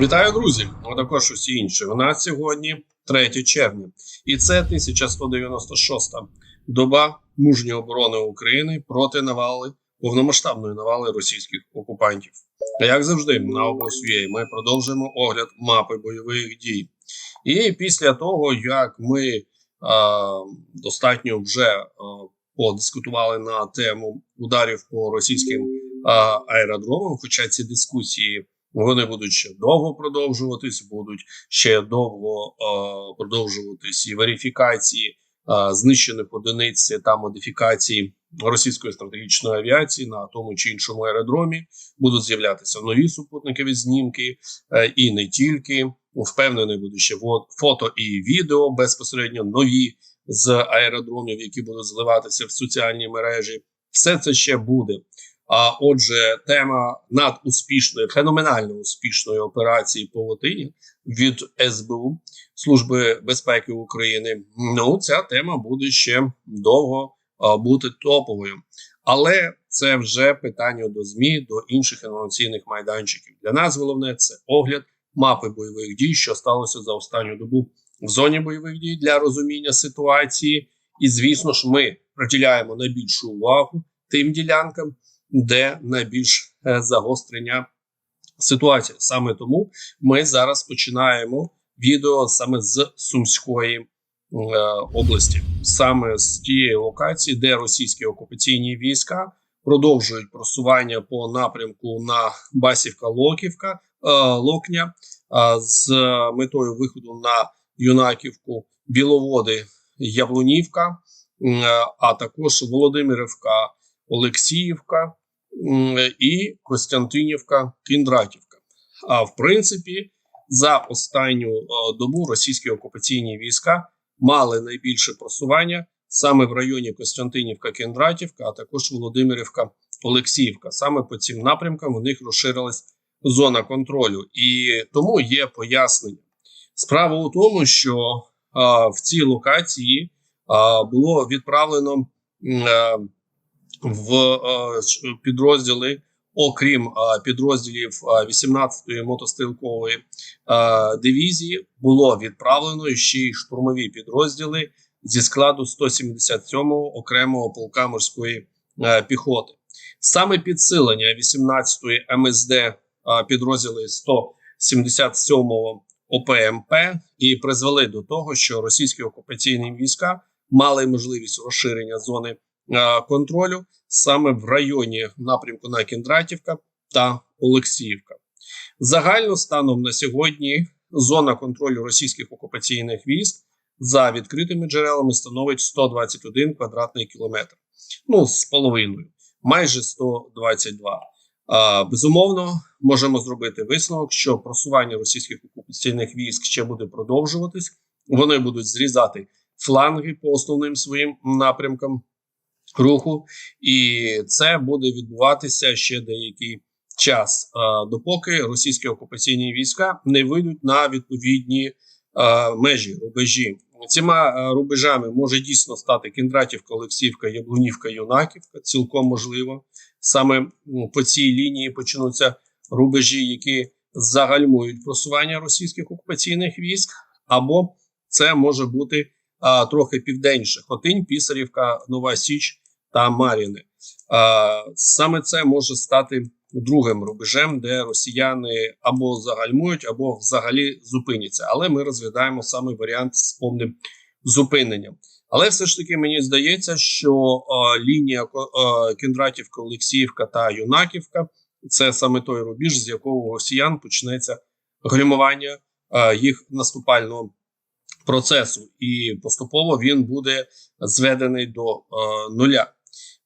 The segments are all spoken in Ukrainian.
Вітаю, друзі! А також усі інші. У нас сьогодні 3 червня, і це 1196 доба мужньої оборони України проти навали повномасштабної навали російських окупантів. А як завжди, на обосвіє ми продовжуємо огляд мапи бойових дій. І після того, як ми а, достатньо вже а, подискутували на тему ударів по російським а, аеродромам, хоча ці дискусії. Вони будуть ще довго продовжуватись, будуть ще довго е, продовжуватись і верифікації е, знищених одиниць та модифікації російської стратегічної авіації на тому чи іншому аеродромі. Будуть з'являтися нові супутникові знімки, е, і не тільки впевнений, буде ще фото і відео безпосередньо нові з аеродромів, які будуть зливатися в соціальні мережі. Все це ще буде. А отже, тема надуспішної, феноменально успішної операції по Латині від СБУ Служби безпеки України. Ну, ця тема буде ще довго а, бути топовою, але це вже питання до змі, до інших інформаційних майданчиків. Для нас головне це огляд мапи бойових дій, що сталося за останню добу в зоні бойових дій для розуміння ситуації. І звісно ж, ми приділяємо найбільшу увагу тим ділянкам де найбільш е, загострення ситуації. Саме тому ми зараз починаємо відео саме з Сумської е, області, саме з тієї локації, де російські окупаційні війська продовжують просування по напрямку на Басівка-Локівка е, Локня з метою виходу на Юнаківку, Біловоди, Яблунівка, а також Володимирівка. Олексіївка і Костянтинівка, Кіндратівка. А в принципі, за останню е, добу російські окупаційні війська мали найбільше просування саме в районі Костянтинівка, Кіндратівка, а також Володимирівка, Олексіївка. Саме по цим напрямкам у них розширилась зона контролю, і тому є пояснення. Справа у тому, що а, в цій локації а, було відправлено. е, в е, підрозділи, окрім е, підрозділів е, 18-ї мотострілкової е, дивізії, було відправлено ще й штурмові підрозділи зі складу 177-го окремого полка морської піхоти. Саме підсилення 18-ї МСД підрозділи 177-го ОПМП і призвели до того, що російські окупаційні війська мали можливість розширення зони контролю саме в районі напрямку на Кіндратівка та Олексіївка. Загально станом на сьогодні зона контролю російських окупаційних військ за відкритими джерелами становить 121 квадратний кілометр. Ну, з половиною, майже 122. А, безумовно, можемо зробити висновок, що просування російських окупаційних військ ще буде продовжуватись. Вони будуть зрізати фланги по основним своїм напрямкам руху, і це буде відбуватися ще деякий час, е, допоки російські окупаційні війська не вийдуть на відповідні е, межі рубежі. Цими е, рубежами може дійсно стати Кіндратівка, Олексіївка, Яблунівка, Юнаківка. Цілком можливо. Саме по цій лінії почнуться рубежі, які загальмують просування російських окупаційних військ, або це може бути а, трохи південніше: Хотинь, Пісарівка, Нова Січ та Мар'їни. Саме це може стати другим рубежем, де росіяни або загальмують, або взагалі зупиняться. Але ми розглядаємо саме варіант з повним зупиненням. Але все ж таки мені здається, що а, лінія а, Кіндратівка, Олексіївка та Юнаківка це саме той рубіж, з якого росіян почнеться гальмування їх наступального процесу, і поступово він буде зведений до е, нуля.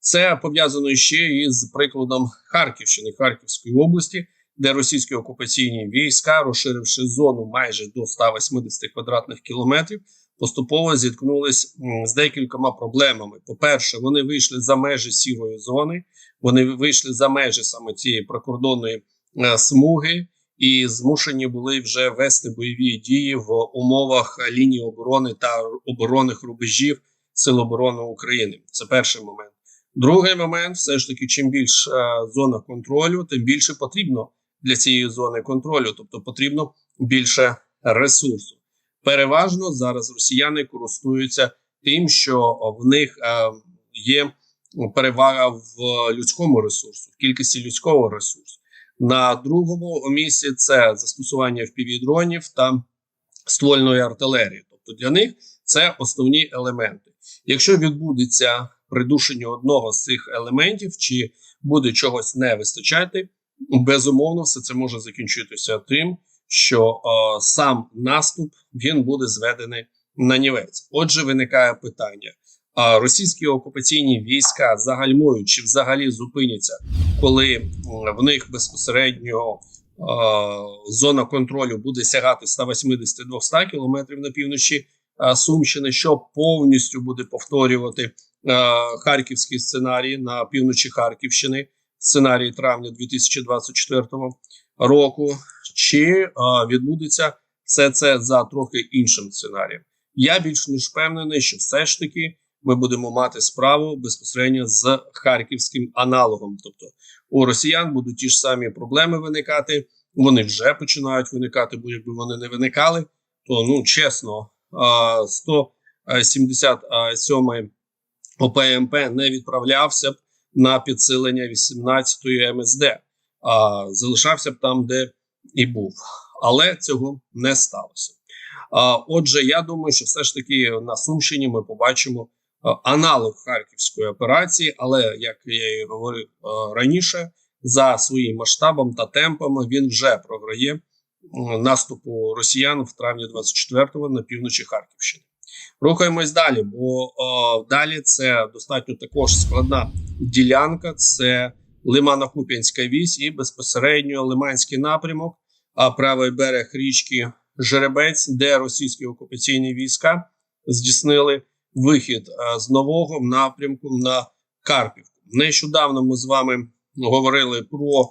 Це пов'язано ще із прикладом Харківщини, Харківської області, де російські окупаційні війська, розширивши зону майже до 180 квадратних кілометрів, поступово зіткнулись з декількома проблемами. По-перше, вони вийшли за межі сірої зони, вони вийшли за межі саме цієї прикордонної е, смуги, і змушені були вже вести бойові дії в умовах лінії оборони та оборонних рубежів Сил оборони України. Це перший момент. Другий момент, все ж таки, чим більш е, зона контролю, тим більше потрібно для цієї зони контролю, тобто потрібно більше ресурсу. Переважно зараз росіяни користуються тим, що в них е, є перевага в людському ресурсу, в кількості людського ресурсу. На другому місці це застосування впівдронів та ствольної артилерії. Тобто для них це основні елементи. Якщо відбудеться придушення одного з цих елементів, чи буде чогось не вистачати, безумовно, все це може закінчитися тим, що е, сам наступ він буде зведений на нівець. Отже, виникає питання: російські окупаційні війська загальмують чи взагалі зупиняться, коли в них безпосередньо зона контролю буде сягати 180-200 кілометрів на півночі Сумщини, що повністю буде повторювати харківський сценарій на півночі Харківщини, сценарій травня 2024 року, чи відбудеться все це за трохи іншим сценарієм. Я більш ніж впевнений, що все ж таки ми будемо мати справу безпосередньо з харківським аналогом. Тобто у росіян будуть ті ж самі проблеми виникати. Вони вже починають виникати, бо якби вони не виникали, то ну чесно, 177 ОПМП не відправлявся б на підсилення 18-ї МСД, а залишався б там, де і був. Але цього не сталося. Отже, я думаю, що все ж таки на Сумщині ми побачимо аналог харківської операції, але як я і говорив раніше, за своїм масштабом та темпами він вже програє наступу росіян в травні 24-го на півночі Харківщини. Рухаємось далі, бо о, далі це достатньо також складна ділянка. Це Лимано-Куп'янська вісь і безпосередньо Лиманський напрямок, а правий берег річки Жеребець, де російські окупаційні війська здійснили вихід з нового напрямку на Карпівку. Нещодавно ми з вами говорили про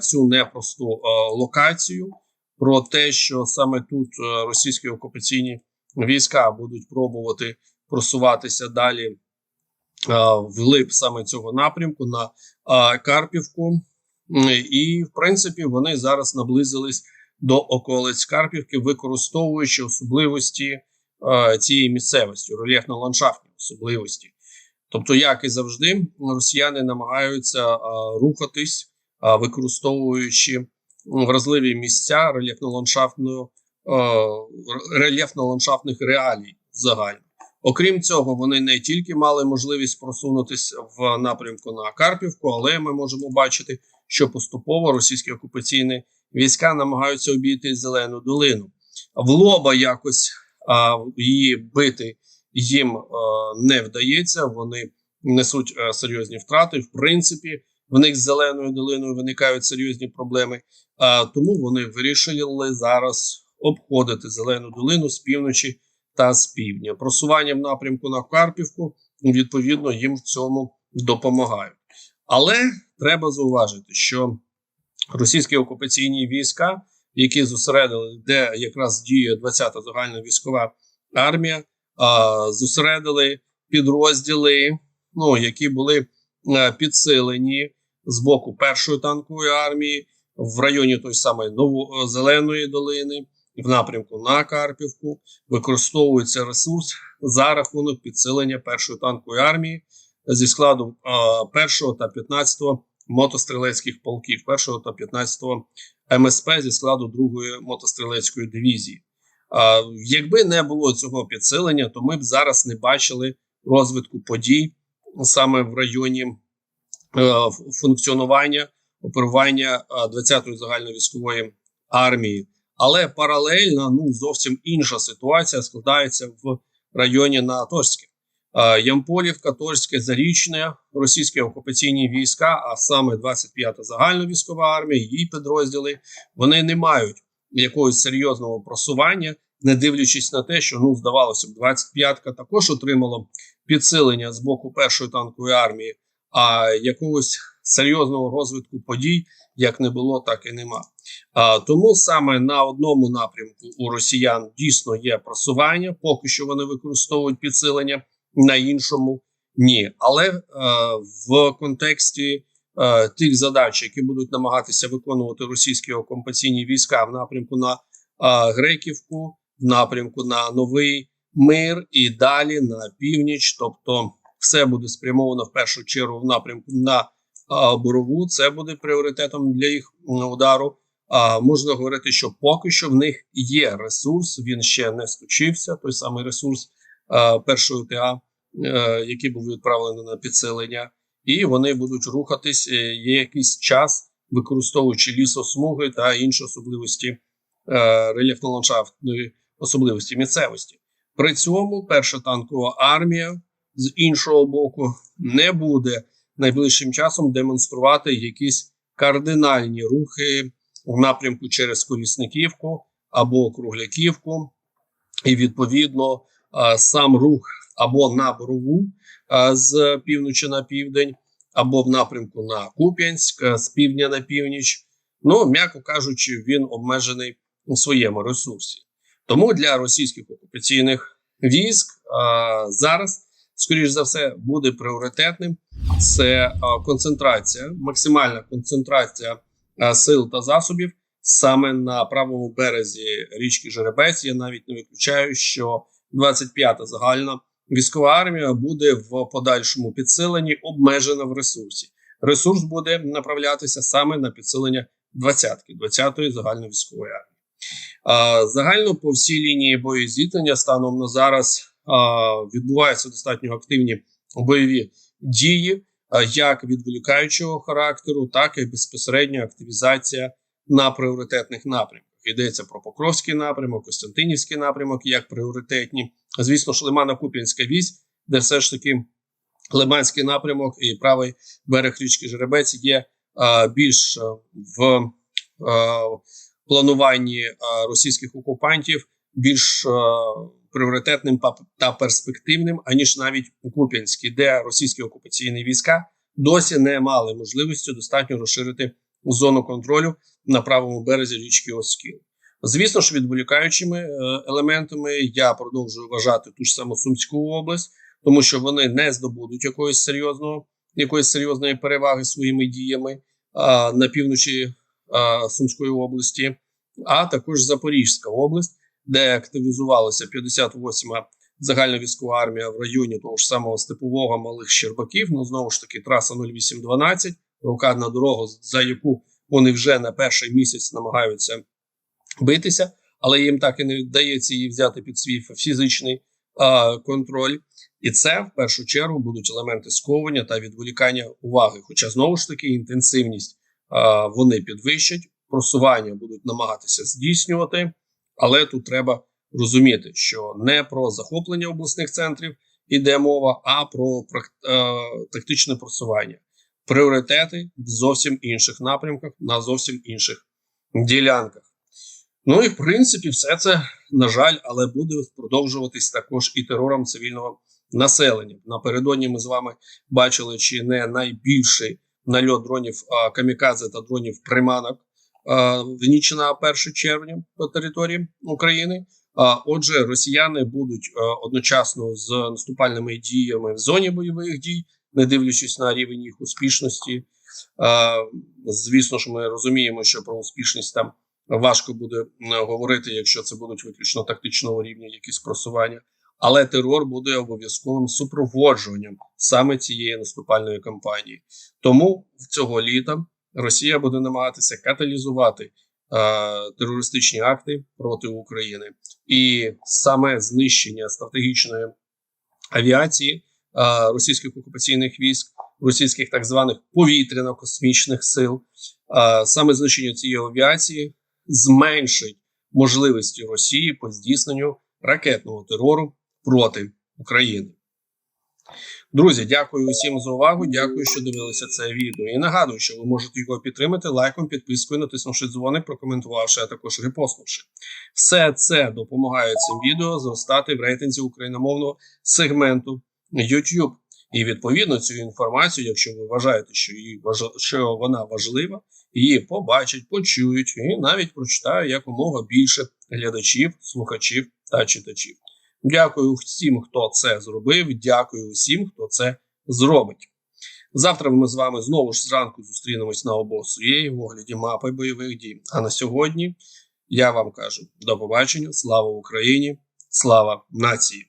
цю непросту локацію, про те, що саме тут російські окупаційні війська будуть пробувати просуватися далі вглиб саме цього напрямку на Карпівку, і в принципі вони зараз наблизились до околиць Карпівки, використовуючи особливості цієї місцевості, рельєфно-ландшафтні особливості. Тобто, як і завжди, росіяни намагаються рухатись, використовуючи вразливі місця рельєфно-ландшафтної рельєфно-ландшафтних реалій загально. Окрім цього, вони не тільки мали можливість просунутися в напрямку на Карпівку, але ми можемо бачити, що поступово російські окупаційні війська намагаються обійти зелену долину. В лоба якось а, її бити їм не вдається. Вони несуть серйозні втрати. В принципі, в них з зеленою долиною виникають серйозні проблеми. Тому вони вирішили зараз обходити зелену долину з півночі та з півдня. Просування в напрямку на Карпівку відповідно їм в цьому допомагають. Але треба зауважити, що російські окупаційні війська, які зосередили, де якраз діє 20-та загальна військова армія, зосередили підрозділи, ну які були підсилені з боку першої танкової армії в районі той самої Новозеленої долини в напрямку на Карпівку, використовується ресурс за рахунок підсилення першої танкової армії зі складу першого та 15-го мотострілецьких полків, першого та 15-го МСП зі складу другої мотострілецької дивізії. Якби не було цього підсилення, то ми б зараз не бачили розвитку подій саме в районі е, функціонування оперування 20-ї загальновійськової армії. Але паралельно ну зовсім інша ситуація складається в районі на Торське. Ямполівка, Торське, Зарічне, російські окупаційні війська, а саме 25-та загальновійськова армія, її підрозділи, вони не мають якогось серйозного просування, не дивлячись на те, що ну здавалося б, 25-ка також отримала підсилення з боку першої танкової армії, а якогось серйозного розвитку подій як не було, так і нема. А, Тому саме на одному напрямку у росіян дійсно є просування, поки що вони використовують підсилення, на іншому ні. Але е, в контексті е, тих задач, які будуть намагатися виконувати російські окупаційні війська в напрямку на е, Греківку, в напрямку на новий мир і далі на північ. Тобто, все буде спрямовано в першу чергу в напрямку на е, Борову. Це буде пріоритетом для їх удару. А можна говорити, що поки що в них є ресурс. Він ще не скочився. Той самий ресурс е, першої ОТА, е, який був відправлений на підсилення, і вони будуть рухатись. е, Є якийсь час, використовуючи лісосмуги та інші особливості е, рельєфно-ландшафтної особливості місцевості. При цьому перша танкова армія з іншого боку не буде найближчим часом демонструвати якісь кардинальні рухи в напрямку через Колісниківку або Кругляківку, і відповідно сам рух або на Борову з півночі на південь, або в напрямку на Куп'янськ з півдня на північ. Ну, м'яко кажучи, він обмежений у своєму ресурсі. Тому для російських окупаційних військ а, зараз, скоріш за все, буде пріоритетним це концентрація, максимальна концентрація сил та засобів саме на правому березі річки Жеребець. Я навіть не виключаю, що 25-та загальна військова армія буде в подальшому підсиленні обмежена в ресурсі. Ресурс буде направлятися саме на підсилення 20-ки, 20-ї загальної військової армії. А, Загально по всій лінії боєзіткнення станом на зараз а, відбуваються достатньо активні бойові дії, а, як відволікаючого характеру, так і безпосередня активізація на пріоритетних напрямках. Йдеться про Покровський напрямок, Костянтинівський напрямок як пріоритетні. Звісно ж, Лимано-Куп'янська вісь, де все ж таки Лиманський напрямок і правий берег річки Жеребець є а, більш в а, плануванні а, російських окупантів більш а, пріоритетним та перспективним, аніж навіть Куп'янський, де російські окупаційні війська досі не мали можливості достатньо розширити зону контролю на правому березі річки Оскіл. Звісно ж, відволікаючими е, елементами я продовжую вважати ту ж саму Сумську область, тому що вони не здобудуть якоїсь серйозного, якоїсь серйозної переваги своїми діями а, на півночі а, Сумської області, а також Запорізька область, де активізувалася 58-ма загальна військова армія в районі того ж самого Степового Малих Щербаків. Ну знову ж таки, траса 0812, рокадна дорога, за яку вони вже на перший місяць намагаються битися, але їм так і не вдається її взяти під свій фізичний а, контроль. І це в першу чергу будуть елементи сковування та відволікання уваги. Хоча знову ж таки інтенсивність а, вони підвищать, просування будуть намагатися здійснювати, але тут треба розуміти, що не про захоплення обласних центрів іде мова, а про е, тактичне просування. Пріоритети в зовсім інших напрямках, на зовсім інших ділянках. Ну і в принципі, все це, на жаль, але буде продовжуватись також і терором цивільного населення. Напередодні ми з вами бачили, чи не найбільший нальот дронів а, камікадзе та дронів приманок а, в ніч на 1 червня по території України. А, отже, росіяни будуть а, одночасно з наступальними діями в зоні бойових дій, не дивлячись на рівень їх успішності. Звісно ж, ми розуміємо, що про успішність там важко буде говорити, якщо це будуть виключно тактичного рівня якісь просування. Але терор буде обов'язковим супроводжуванням саме цієї наступальної кампанії. Тому цього літа Росія буде намагатися каталізувати е, терористичні акти проти України, і саме знищення стратегічної авіації е, російських окупаційних військ, російських так званих повітряно-космічних сил, е, саме знищення цієї авіації зменшить можливості Росії по здійсненню ракетного терору проти України. Друзі, дякую усім за увагу. Дякую, що дивилися це відео. І нагадую, що ви можете його підтримати лайком, підпискою, натиснувши дзвоник, прокоментувавши, а також репостнувши. Все це допомагає цим відео зростати в рейтинзі україномовного сегменту YouTube. І відповідно цю інформацію, якщо ви вважаєте, що її що вона важлива, її побачать, почують і навіть прочитає якомога більше глядачів, слухачів та читачів. Дякую всім, хто це зробив. Дякую усім, хто це зробить. Завтра ми з вами знову ж зранку зустрінемось на обосує в огляді мапи бойових дій. А на сьогодні я вам кажу до побачення. Слава Україні! Слава нації!